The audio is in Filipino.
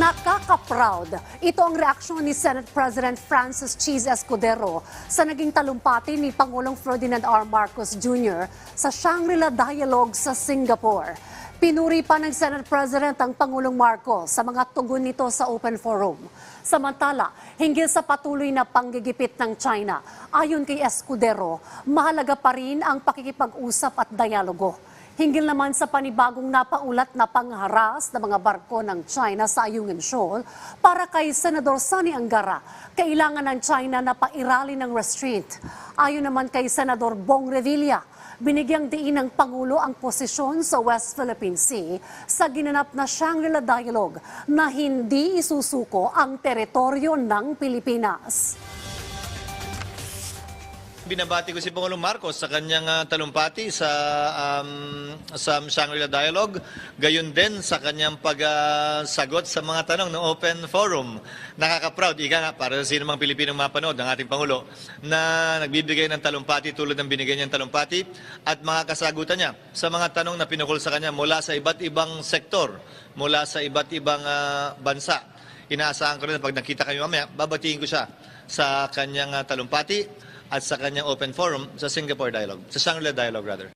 Nakaka-proud. Ito ang reaksyon ni Senate President Francis Cheese Escudero sa naging talumpati ni Pangulong Ferdinand R. Marcos Jr. sa Shangri-La Dialogue sa Singapore. Pinuri pa ng Senate President ang Pangulong Marcos sa mga tugon nito sa open forum. Samantala, hinggil sa patuloy na panggigipit ng China, ayon kay Escudero, mahalaga pa rin ang pakikipag-usap at dialogo. Hinggil naman sa panibagong napaulat na pangharas ng mga barko ng China sa Ayungin Shoal, para kay Senador Sani Angara, kailangan ng China na pairali ng restraint. Ayon naman kay Senador Bong Revilla, binigyang diin ng Pangulo ang posisyon sa West Philippine Sea sa ginanap na Shangri-La Dialogue na hindi isusuko ang teritoryo ng Pilipinas. Binabati ko si Pangulong Marcos sa kanyang ah, talumpati sa um, sa Shangri-La Dialogue, gayon din sa kanyang pagsagot sa mga tanong ng Open Forum. Nakaka-proud, ika nga, para sa sino mang Pilipinong mapanood ng ating Pangulo, na nagbibigay ng talumpati tulad ng binigay niyang talumpati at mga kasagutan niya sa mga tanong na pinukol sa kanya mula sa iba't ibang sektor, mula sa iba't ibang ah, bansa. Inaasahan ko rin pag nakita kayo mamaya, babatiin ko siya sa kanyang ah, talumpati at sa kanyang open forum sa Singapore Dialogue, sa Shangri-La Dialogue rather.